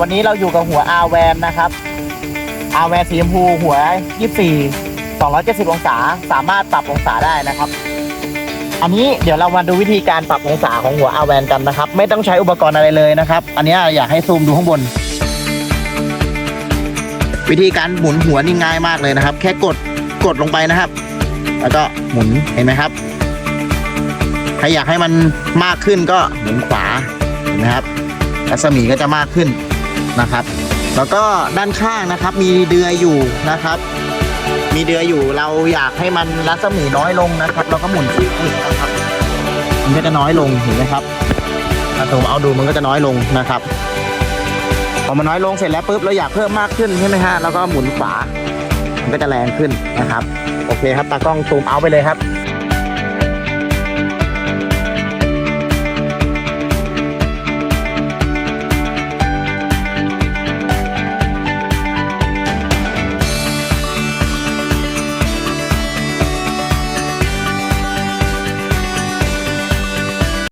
วันนี้เราอยู่กับหัวอาแวนนะครับอาแวนสีชมพูหัว 24 270 องศาสามารถปรับองศาได้นะครับ อันนี้เดี๋ยวเรามาดูวิธีการปรับองศาของหัวอาแวนกันนะครับ ไม่ต้องใช้อุปกรณ์อะไรเลยนะครับ อันนี้อยากให้ซูมดูข้างบน วิธีการหมุนหัวนี่ง่ายมากเลยนะครับ แค่กดกดลงไปนะครับ แล้วก็หมุนเห็นไหมครับใครอยากให้มันมากขึ้นก็หมุนขวาเห็นไหมครับ รัศมีก็จะมากขึ้นนะครับ แล้วก็ด้านข้างนะครับมีเดือยอยู่นะครับ มีเดือยอยู่เราอยากให้มันรัศมีน้อยลงนะครับ เราก็หมุนคลิกนะครับ มันก็จะน้อยลงเห็นไหมครับถ้าผมเอาดูมันก็จะน้อยลงนะครับพอมันน้อยลงเสร็จแล้วปุ๊บเราอยากเพิ่มมากขึ้นใช่ไหมฮะแล้วก็หมุนขวามันก็จะแรงขึ้นนะครับ โอเคครับตากล้องซูมเอาไปเลยครับ